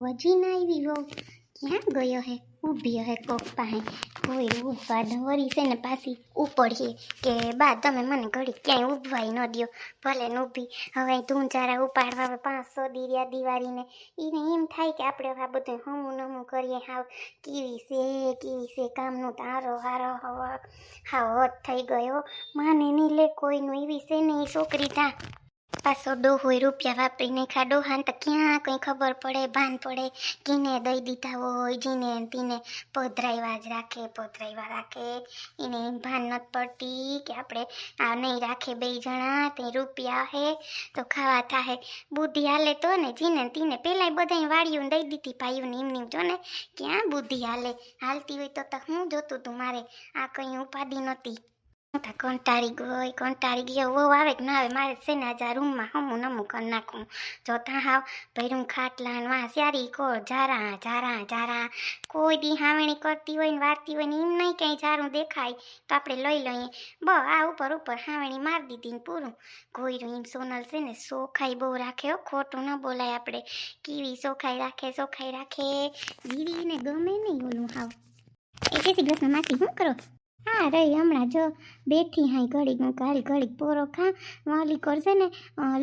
વજી ના આવી હો ક્યાં ગયો હે ઊભી હે કોક પાસે કોઈ ઊભા વળી છે ને પાછી ઉપડીએ કે બા તમે મને ઘડી ક્યાંય ઊભવાય ન દ્યો ભલે ને ઊભી હવે તું ચારા ઉપાડવા પાંચસો દીર્યા દિવાળીને એને એમ થાય કે આપણે આ બધું હમું નમું કરીએ હાવ કેવી છે કેવી છે કામનું તારો હારો હવા હાવ થઈ ગયો માને નહીં લે કોઈનું એવી છે ને એ છોકરી તા પાછો ડોહોય રૂપિયા વાપરીને ખા હાન તો ક્યાં કંઈ ખબર પડે, ભાન પડે કીને દઈ દીધા હોય, જીને તીને પધરાવ્યા જ રાખે, પધરાવ્યા રાખે. એને ભાન નથી પડતી કે આપણે આ નહીં રાખે બે જણા, તે રૂપિયા હે તો ખાવા થાહે. બુદ્ધિ હાલે તો ને, જીને તીને પહેલાંય બધાય વાળીઓને દઈ દીધી ભાઈઓને એમ એમ જો ને, ક્યાં બુદ્ધિ હાલે? હાલતી હોય તો તો હું જોતું તું મારે. આ કંઈ ઉપાધિ નહોતી. હું તો કંટાળી ગઈ, કંટાળી ગયો વહુ આવે કે ના આવે, મારે છે ને આજે રૂમમાં હમું નમું કરી નાખું. જોતા હાવ ભૈરું ખાટલા ને કોળ જારા જારા જારા કોઈ દી હાવણી કરતી હોય ને વારતી હોય ને એમ નહીં કંઈ જારું દેખાય, તો આપણે લઈ લઈએ. બ, આ ઉપર ઉપર હાવણી મારી દીધી ને પૂરું. કોઈરું એમ સોનલ છે ને સોખાઈ બહુ રાખે હો, ખોટું ન બોલાય આપણે. કીવી સોખાઈ રાખે સોખાઈ રાખે. દીદીને ગમે નહીં ઓલું હાવ. એ કે સિગ્રસમાં માસી શું કરો? હા, રહી. હમણાં જો બેઠી હાઈ ઘડીક હું કાલ ઘડીક પોરો ખા, વાલી કરશે ને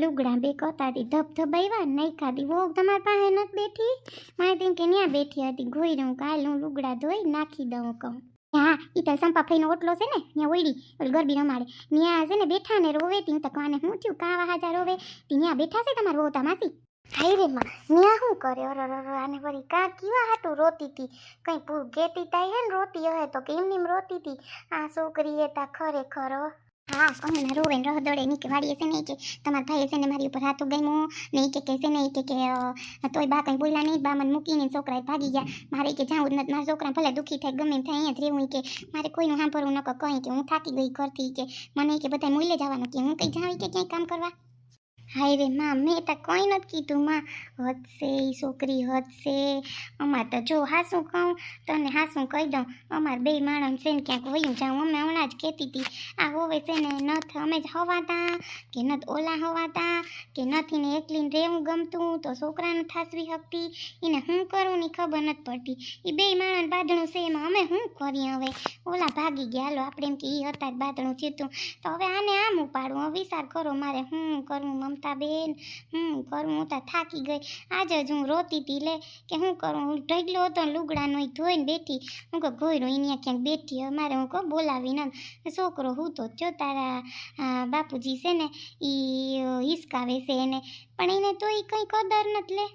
લુગડા બે કતાતી ધબ ધબાવ્યા નહીં ખાધી. વહુ તમારી પાસે નથી બેઠી? મારે તેમ કે ત્યાં બેઠી હતી. ગોઈ હું કાલ હું લુગડા ધોઈ નાખી દઉં કહું. હા એ તો સંપા ફઈનો ઓટલો છે ને ત્યાં ઓઈડી ગરબી રમાડે. ત્યાં છે ને બેઠા ને રોવે તી હું તો હું થયું? કાવા હાજા રોવે? ત્યાં બેઠા છે તમારા વહુ માસી? હાયમાં? શું કરે? અરે આને વળી કા કેવા હાટું રોતી હતી કંઈ ગેતી તાઈ હે ને રોતી હે તો કે એમની રોતી હતી આ છોકરી એ તા ખરેખર, હો. કંગના રોવે ને રહદડે ની કે વાડીએ છે ને કે તમારા ભાઈએ છે ને મારી ઉપર હાથ ગમ્યું નહીં કે કહેશે નહીં કે કે તોય બા કંઈ બોલ્યા નહીં બા મને મૂકીને છોકરાએ ભાગી ગયા. મારે કે જાઉં જ નથી, મારા છોકરા ભલે દુઃખી થાય, ગમે થાય, અહીંયા જ રહેવું કે. મારે કોઈનું સાંભળવું ન કહી કે, હું થાકી ગઈ ઘરથી કે. મને કે બધા મૂલ્ય જવાનું કે હું કંઈ જાઉં કે ક્યાંય કામ કરવા? હાય રે માં મેં તો કંઈ નથી કીધું, માં હદશે એ છોકરી હદશે અમાર તો જો હાસું કહું, તને હાસું કહી દઉં. અમાર બે માણસ છે ને ક્યાંક વયું જાઉં. અમે હમણાં જ કહેતી હતી આ હોવે છે ને નથ અમે જ હવાતા, કે નથ ઓલા હવાતા, કે નથી ને એકલીને રહેવું ગમતું, તો છોકરાને થાસવી શકતી એને હું કરું ની ખબર નથી પડતી. એ બે માણસ બાંધણું છે એમાં અમે શું કરીએ હવે? ઓલા ભાગી ગયા. હાલો, આપણે એમ કે એ હતા જ બાંધણું થયું તો હવે આને આમ ઉપાડું વિચાર કરો, મારે શું કરવું મમતા? બેન. હું કરું હું તો થાકી ગઈ. આજે જ હું રોતી હતી લે. કે શું કરું? હું ઢગલો હતો લુગડાનો ધોઈને બેઠી. હું કહું, ઘોયરું અહીંયા ક્યાંક બેઠી અમારે મારે હું કહું બોલાવી ના છોકરો હું તો જો તારા બાપુજી છે ને એ હિસકાવે છે એને. પણ એને તો એ કંઈ કદર નથી લે.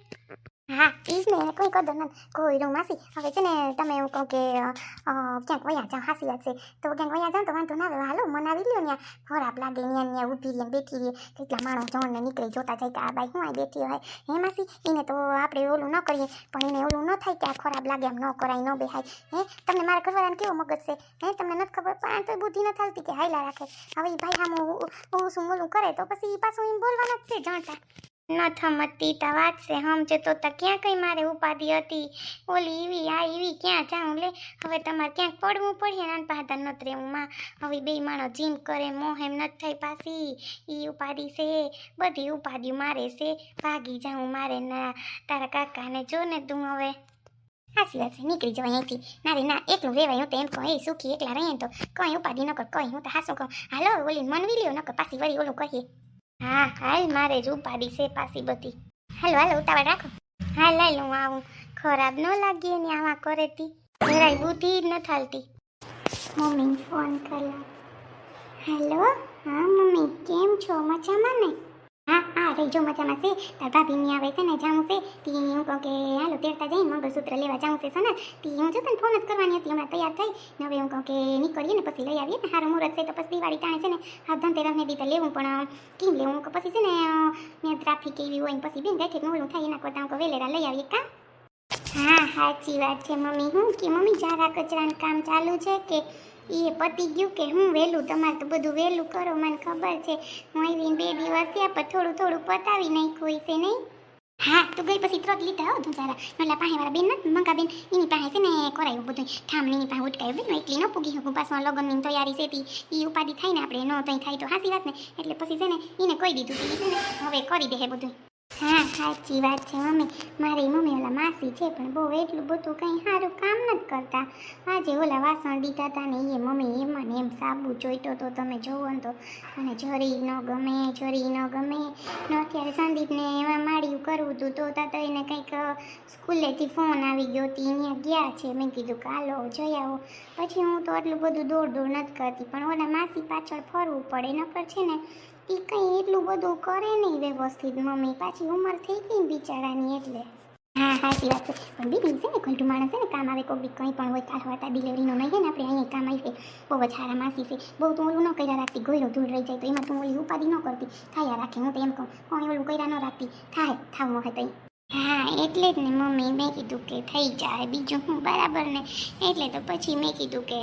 હા ઈ જ ને કોઈ કદર નથી રૂમ માસી હવે છે ને તમે એવું કહો કે ક્યાંક વયા જાઓ હાસી વાત છે તો ક્યાંક વયા જાઓ તો વાંધો ના આવે હાલો મનાવી લ્યો ને ખરાબ લાગે ત્યાં ત્યાં ઊભી રહીને બેઠી રહીએ કેટલા માણસ જોણને નીકળી જોતા જાય કે આ બાઈ હું આ બેઠી હોય હે માસી એને તો આપણે ઓલું ન કરીએ પણ એને ઓલું ન થાય કે આ ખરાબ લાગે એમ ન કરાય ન બેહાય હે તમને મારા ઘરવાળાને કેવો મગજ છે હે તમને નથી ખબર પણ તો બુદ્ધિ ન થાલતી કે હાયલા રાખે હવે ભાઈ આમ હું શું ઓલું કરે તો પછી પાછું એમ બોલવાના જ છે જાણતા ન થમતી તા વાત છે સમજે તો તા ક્યાં કઈ મારે ઉપાધિ હતી? ઓલી ઈવી, આ ઈવી, ક્યાં જાઉં લે? હવે તમારે ક્યાંક પડવું પડે નાન પાદા નત રહેવું માં. હવે બે માણો જીમ કરે મોહ એમ નત થઈ પાછી. ઈ ઉપાધિ છે, બધી ઉપાધિ મારે છે. ભાગી જાઉં મારે ના, તારા કાકાને જો ને તું હવે. હાસી વાત છે, નીકળી જવાય અહીંથી. ના ના, એકલું રહેવાય હું તો એમ કહું એ સુખી એકલા રહીએ તો કઈ ઉપાધિ ન કર, કઈ હું તો હાસું કહું. હાલો, ઓલી મનવી લ્યો ન કર, પાછી વળી ઓલું કહીએ હા, હાલ મારે જ ઉપાડી છે પાછી બધી. હાલો, હાલ, ઉતાવળ રાખો. હાલ હાલ લઉં આવું. ખરાબ ન લાગીએ ને આવા કરે તી જરાય બુદ્ધિ જ ન થાલતી. મમ્મી ફોન કર્યો. હેલો, હા, મમ્મી, કેમ છો? મજામાં ને? હા હા રહી જો મજામાં છે. તાર ભાભીની આવે છે ને, જાઉં છે. તી હું કહું કે, હાલો, તેડતા જઈને મંગળસૂત્ર લેવા જાઉં છે સનત તી હું જો તને ફોન જ કરવાની હતી, હમણાં તૈયાર થઈ. ને હવે હું કહું કે, નીકળીએ ને, પછી લઈ આવીએ ને સારું મુહૂર્ત છે તો પછી દિવાળી ટાણે છે ને હા ધનતેરસને દી તો લેવું, પણ કેમ લેવું? કે પછી છે ને ને ટ્રાફિક એવી હોય ને, પછી બેન ગાંઠે નોળું થાય, એના કરતાં હું વેલેરા લઈ આવીએ, કા? હા સાચી વાત છે, મમ્મી. હું કે, મમ્મી જારા કચરાનું કામ ચાલુ છે કે એ પતી ગયું કે હું વહેલું તમારે તો બધું વહેલું કરો, મને ખબર છે. હું આવીને બે દિવસ થયા, પણ થોડું થોડું પતાવી નાખ્યું છે નહીં? હા, તું ગઈ પછી ત્રત લીધા હો તું જારા નોલા પાસે વાળા બેન નથી મંગા બેન એની પાસે છે ને કરાયું બધું ઠામની એની પાસે ઉટકાયું બેન એટલી ન પૂગી શકું. પાછું લગ્નની તૈયારી છે તી. એ ઉપાધિ થાય ને આપણે, ન તઈ થાય તો હાસી વાત ને. એટલે પછી છે ને એને કહી દીધું છે ને, હવે કરી દે બધું હા, સાચી વાત છે, મમ્મી. મારી મમ્મી ઓલા માસી છે, પણ બહુ એટલું બધું કંઈ સારું કામ નથી કરતા. આજે ઓલા વાસણ દીધા હતા ને એ મમ્મી એમાં ને એમ સાબુ જોઈતો તો તમે જોવો ને તો. અને જરી ન ગમે, જરી ન ગમે. ને અત્યારે સંદીપને એમાં માળિયું કરવું હતું તો તા એને કંઈક સ્કૂલેથી ફોન આવી ગયો હતી અહીંયા ગયા છે. મેં કીધું કાલો જઈ આવો. પછી હું તો આટલું બધું દોડ દોડ નથી કરતી, પણ ઓલા માસી પાછળ ફરવું પડે, નકર છે ને એ કંઈ એટલું બધું કરે નહીં વ્યવસ્થિત. મમ્મી પાછી ઉંમર થઈ ગઈ ને બિચારાની એટલે. હા, સાચી વાત છે. પણ બીબી છે ને, ઘંટું માણસ, છે ને, કામ આવે કોઈ બી કંઈ પણ હોય કાલ હતા ડિલિવરીનો નહીં, છે ને, આપણે અહીંયા કામ આવી બહુ જ સારા માસી છે. બહુ તું ઓલું ન કર્યા રાખતી ગોયરો ધૂળ રહી જાય તો એમાં તું ઓલી ઉપાધિ ન કરતી. થાય રાખે, હું તો એમ કહું કોઈ ઓલું કર્યા ન રાખતી? થાય થાવ હોય તઈ. હા, એટલે જ ને મમ્મી મેં કીધું કે થઈ જાય, બીજું હું બરાબર ને? એટલે તો પછી મેં કીધું કે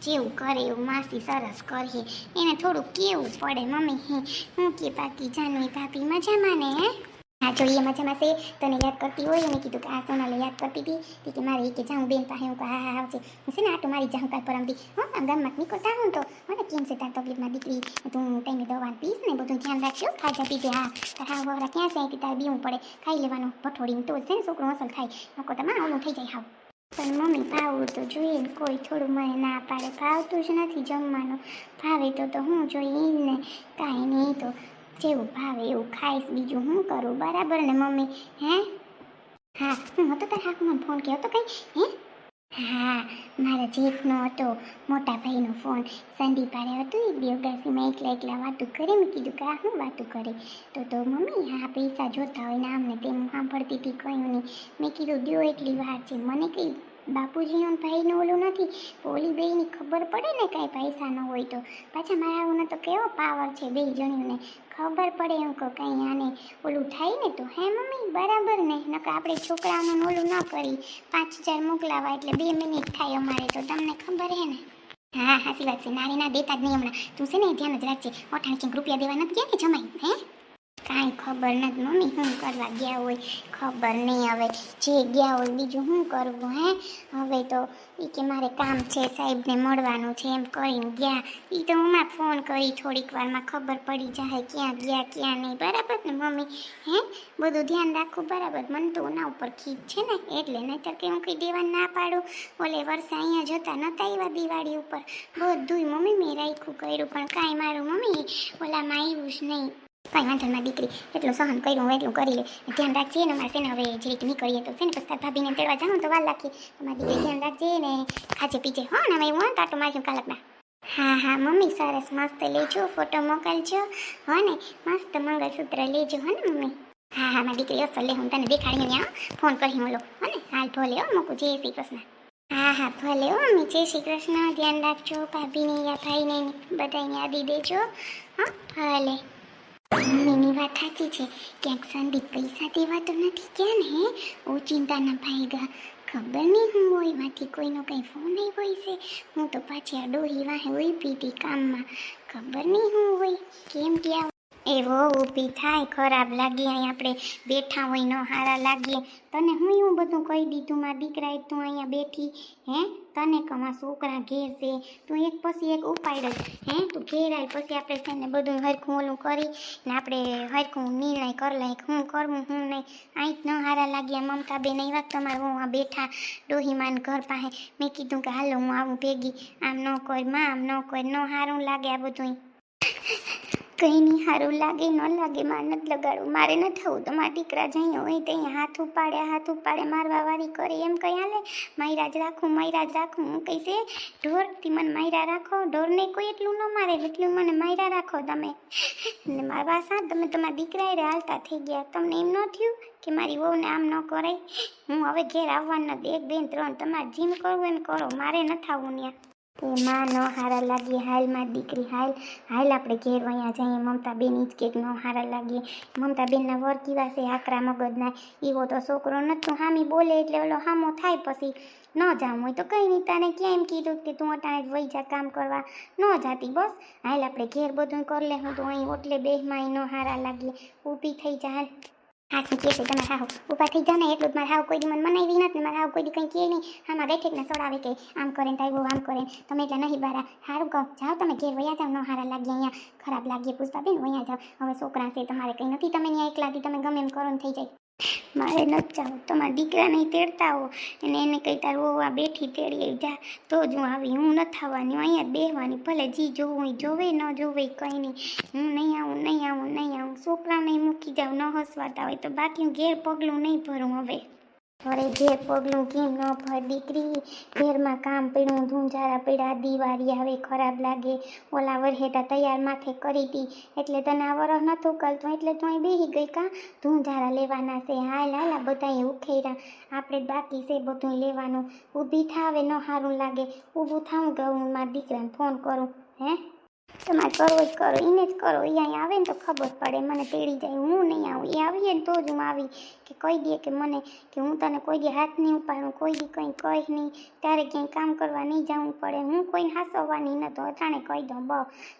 જેવું કરે એવું માસી સરસ કરીએ એને થોડું કેવું પડે મમ્મી, હે? હું કે બાકી જાનવી ભાભી મજામાં ને, હે? હા જોઈએ મજામાં છે તને યાદ કરતી હોય મેં કીધું કે આ સોનાલે યાદ કરતી હતી કે મારે કે જાઉં, બેન પાસે હું હા હા, આવજે. હું છે ને આટો મારી જાઉં કાલ પરમથી. હા, આમ ગામમાં નીકળતા હું તો, મને કેમ છે તાર તકલીફમાં દીકરી? તું ટાઈમે દવા પીશ ને બધું ધ્યાન રાખજો, ખાજા પીજે, હા. તારા હા વવરા ક્યાં અહીંથી તારે બીવું પડે? ખાઈ લેવાનું, ભઠોડીને તો છે ને છોકરો અસલ ખાય નકો તમારે ઓલું થઈ જાય હાવ. પણ મમ્મી ભાવવું તો જોઈએ ને કોઈ થોડું મને ના પાડે. ભાવતું જ નથી જમવાનું. ભાવે તો તો હું જોઈએ ને, કાંઈ નહીં તો જેવું ભાવે એવું ખાઈશ બીજું હું કરું? બરાબર ને, મમ્મી? હે? હા, હું હતો તારા હાકમાં ફોન કહ્યો તો કંઈ? હે? હા, મારા જેઠનો હતો, મોટા ભાઈનો ફોન. સંદીપ આરે હતું એ દેવદાસીમાં એકલા એકલા વાતું કરે, મેં કીધું કે આ વાતું કરે? તો તો મમ્મી હા પૈસા જોતા હોય ને આમને તેમ સાંભળતી હતી કહ્યું નહીં. મેં કીધું, દ્યો એટલી વાર છે. મને કંઈ બાપુજીનો ભાઈનો ઓલું નથી. ઓલી બેયની ખબર પડે ને, કાંઈ પૈસા ન હોય તો. પાછા મારા તો કેવો પાવર છે બે જણીઓને ખબર પડે એમ કહું કંઈ આને ઓલું થાય ને તો, હે મમ્મી? બરાબર ને? નકર આપણે છોકરાઓનું ઓલું ન કરી. પાંચ હજાર મોકલાવા એટલે બે મિનિટ થાય અમારે તો, તમને ખબર હે ને? હા હાસી વાત છે. નારી ના દેતા જ નહીં હમણાં. તું છે ને ધ્યાન જ રાખજે. કંઈક રૂપિયા દેવા નથી ગયા ને જમાઈ, હે? કાંઈ ખબર નથી મમ્મી શું કરવા ગયા હોય, ખબર નહીં હવે. જે ગયા હોય બીજું શું કરવું, હે? હવે તો એ કે મારે કામ છે, સાહેબને મળવાનું છે, એમ કરીને ગયા. એ તો હમણાં ફોન કરી થોડીક વારમાં, ખબર પડી જાય ક્યાં ગયા, ક્યાં નહીં. બરાબર ને મમ્મી? હે? બધું ધ્યાન રાખવું બરાબર. મને તો ઉના ઉપર ખીચ છે ને, એટલે નહીતર કે હું કંઈ દેવા ના પાડું. ઓલે વર્ષે અહીંયા જતા નહોતા આવ્યા દિવાળી ઉપર. બધુંય મમ્મી મેં રાખ્યું કર્યું, પણ કાંઈ મારું મમ્મી ઓલામાં આવ્યું જ નહીં. કાંઈ વાંધો ના દીકરી એટલું સહન કર્યું હોય એટલું કરી લે ધ્યાન રાખજે ને મારે છે ને હવે જરીક નીકળીએ તો છે ને પછી ભાભીને તેડવા જાઉં તો વાલ લાગીએ તમારી દીકરી ધ્યાન રાખજે ને ખાજે પીજે. હો, ને હવે હું કાંટો માર્યું કાલકના હા હા, મમ્મી, સરસ, મસ્ત. લેજો, ફોટો મોકલજો. હો ને, મસ્ત મંગળસૂત્ર લેજો, હો ને, મમ્મી. હા હા, મારી દીકરી, અસલ લે, હું તને દેખાડી ત્યાં ફોન કરી હું લો હો ને, હાલ ભલે, હો, મૂકું. જય શ્રી કૃષ્ણ. હા હા, ભલે, હો, મમ્મી, જય શ્રી કૃષ્ણ. ધ્યાન રાખજો, ભાભીને યા ભાઈને બધાને યાદી દેજો. હા, ભલે. મમ્મીની વાત સાચી છે. ક્યાંક સંદીપ પૈસા દેવા તો નથી ક્યાં ને ઓ ચિંતાના ભાઈગા ખબર નહીં હું હોય? એમાંથી કોઈનો કંઈ ફોન આવ્યો હોય છે. હું તો પાછી આ ડોહી વાહે હોય હતી કામમાં. ખબર નહીં હું હોય? કેમ ત્યાં એવો ઊભી થાય, ખરાબ લાગી, અહીં આપણે બેઠા હોય, ન હારા લાગીએ તને હું એવું બધું કહી દીધું, મારા દીકરાએ તું અહીંયા બેઠી, હે? તને કમા છોકરા ઘેર છે. તું એક પછી એક ઉપાડ જ હે? તું ઘેર આવી પછી આપણે છે ને બધું હરખું ઓલું કરી, ને આપણે હરખું નિર્ણય કરી લઈ હું કરવું, હું નહીં. અહીં જ ન હારા લાગ્યા મમતા બેન એ વાત તમારે, હું આ બેઠા ડોહીમાન ઘર પાસે મેં કીધું કે, હાલો, હું આવું ભેગી. આમ ન કર, માં આમ ન કર, ન સારું લાગે આ બધું કંઈ નહીં સારું લાગે, ન લાગે, મારે નથી લગાડવું. મારે ન થવું, તો મારા દીકરા જઈ હોય તે હાથ ઉપાડે હાથ ઉપાડે, મારવા વાળી કરે, એમ કયા લે માયરા રાખું માયરા જ રાખું. હું કહી એ ઢોર મને માયરા રાખો. ઢોરને કોઈ એટલું ન મારે એટલું મને માયરા રાખો તમે. ને મારા સા તમે તમારા દીકરાએ રે હાલતા થઈ ગયા. તમને એમ ન થયું કે મારી વહુને આમ ન કરાય? હું હવે ઘેર આવવાનું એક, બેન, ત્રણ, તમારે જીમ કરવું એમ કરો. મારે ન થવું ત્યાં એ ન હારા લાગીએ, હાલમાં દીકરી, હાલ હાલ આપણે ઘેર અહીંયા જઈએ મમતા બેન જ કે ન હારા લાગીએ. મમતા બેનના વર કેવા છે, આકરા મગજના. એવો તો છોકરો નથી હામી બોલે એટલે ઓલો હામો થાય પછી. ન જામ હોય તો કંઈ નહીં તને ક્યાં એમ કીધું કે તું અટાણે વહી જા કામ કરવા. ન જાતી, બસ. હાલ આપણે ઘેર બધું કરી લે, હું તો અહીં ઓટલે બેહમાં ન હારા લાગીએ. ઊભી થઈ જા, હાલ. હા કહે છે તમે હાવ ઊભા થઈ જાઓ ને એટલું જ. મારે હાવ કોઈ દી મને મનાવી નથી ને મારે હાવ કોઈ દી કંઈ કહે નહીં. આમાં બેઠે ને સોડાવે કે આમ કરે ને તાઈ આમ કરે તમે એટલે નહીં બારા. હારું કહો, જાઓ તમે ઘેર, વયા જાઓ. ન હારા લાગે અહીંયા. ખરાબ લાગીએ પુષ્પાબેન વયા જાઓ. હવે છોકરા છે, તમારે કંઈ નથી. તમે ત્યાં એકલાથી તમે ગમે એમ કરો ને થઈ જાય. મારે નથી જવું તમારા દીકરાને તેડતા હો અને એને કંઈ તાર ઓવા બેઠી તેડી જા. તો જ હું આવી. હું નથી આવવાની હું અહીંયા બેહવાની. ભલે જી જોવું જોવે, ન જોવે કંઈ નહીં. હું નહીં આવું નહીં આવું નહીં આવું. છોકરાને મૂકી જાઉં. ન હસવાતા હોય તો બાકી હું ઘેર પગલું નહીં ભરું હવે. અરે ઘેર પગલું કેમ ન ભર દીકરી, ઘેરમાં કામ પીણું, ધૂંઝારા પીડા, દિવાળી આવે, ખરાબ લાગે, ઓલા વરહેતા તૈયાર માથે કરી હતી એટલે તને આ વરસ નહોતું કરતું એટલે તું બેહી ગઈ કાં? ધૂંઝારા લેવાના છે, હાલ હાલ, આ બધાએ ઉખેરા. આપણે બાકી છે બધું લેવાનું. ઊભી થાવે ન સારું લાગે. ઊભું થાવું કે હું મારા દીકરાને ફોન કરું, હે? તમારે કરવો જ કરો એને જ કરો. એ અહીં આવે ને તો ખબર પડે. મને તેડી જાય, હું નહીં આવું. એ આવીએ ને તો જ હું આવી કે કહી દે કે મને કે હું તને કોઈ દી હાથ નહીં ઉપાડું, કોઈ દી કંઈ કહીશ નહીં. ત્યારે ક્યાંય કામ કરવા નહીં જવું પડે. હું કોઈને હાસવવાની નતો અટાણે કહી દઉં બ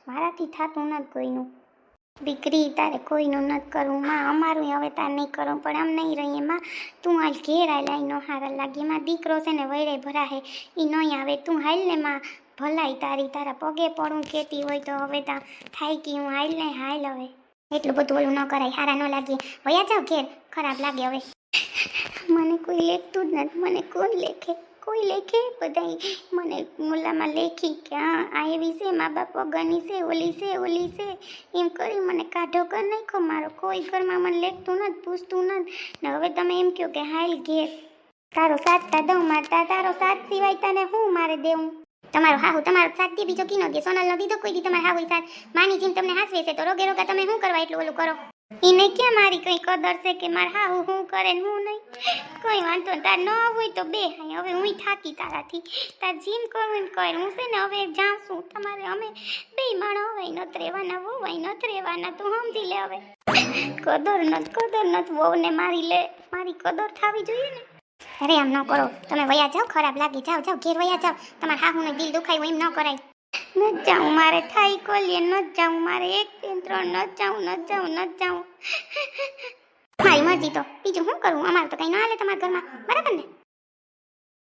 મારાથી થતું નથી કોઈનું. દીકરી, તારે કોઈનું નથી કરવું. માં, અમારું હવે તાર નહીં કરવું, પણ આમ નહીં રહીએ. માં, તું હાલ ઘેર હાલ આઈ નો હારા લાગે. માં, દીકરો છે ને વૈરે ભરાહે. એ નહીં આવે. તું હાલ ને, માં. ભલાઈ તારી તારા પગે પડું કેતી હોય તો હવે તા થાય કે હું હાલ ને હાલ હવે. એટલું બધું ઓલું ન કરાય, હારા ન લાગે. વયા જાવ ઘેર, ખરાબ લાગે હવે. મને કોઈ લેખતું જ નથી, મને કોણ લેખે? કોઈ લેખે બધાય? મને મુલામાં લેખી કે હા, આ એવી છે, મા બાપ વગરની છે, ઓલી છે ઓલી છે. એમ કરી મને કાઢો કર નાખો મારો. કોઈ ઘરમાં મને લેખતું નથી, પૂછતું નથી. ને હવે તમે એમ કહો કે હાલ ઘેર. તારો સાથ તા દઉં મારતા તારો સાથ સિવાય તને હું મારે દેવું? તમારો હાહુ, તમારો સાથ દે, બીજો કીનો દે, સોનલનો દીધો, કોઈ દી તમારા હાહુ સાથ. માની જીમ તમને હાસવે છે, તો રોગે રોગા તમે શું કરવા એટલું ઓલું કરો? એને ક્યાં મારી કઈ કદર છે કે માર હાહુ હું કરે ને હું નહીં? કોઈ વાંધો તાર ન હોય તો બે હાય, હવે હું થાકી તારાથી. તાર જીમ કરવું એમ કર, હું છે ને હવે જાઉં છું. તમારે અમે બે માણો હવે નત રહેવાના, વહુ હોય, નત રહેવાના, તું સમજી લે હવે. કદર નત કદર નત, વહુને મારી લે, મારી કદર થાવી જોઈએ ને? અરે આમ ન કરો. તમે વયા જાઓ ખરાબ લાગી જાઓ જાઓ ઘેર વયા જાઓ. તમારા હાહુને દિલ દુખાય એમ ન કરાય. ન જાઉં મારે થાય કોલીએ ન જાઉં મારે એક બે ત્રણ ન જાઉં ન જાઉં ન જાઉં. મારી મરજી તો. બીજું શું કરું? અમારે તો કઈ ન હાલે તમારા ઘરમાં. બરાબર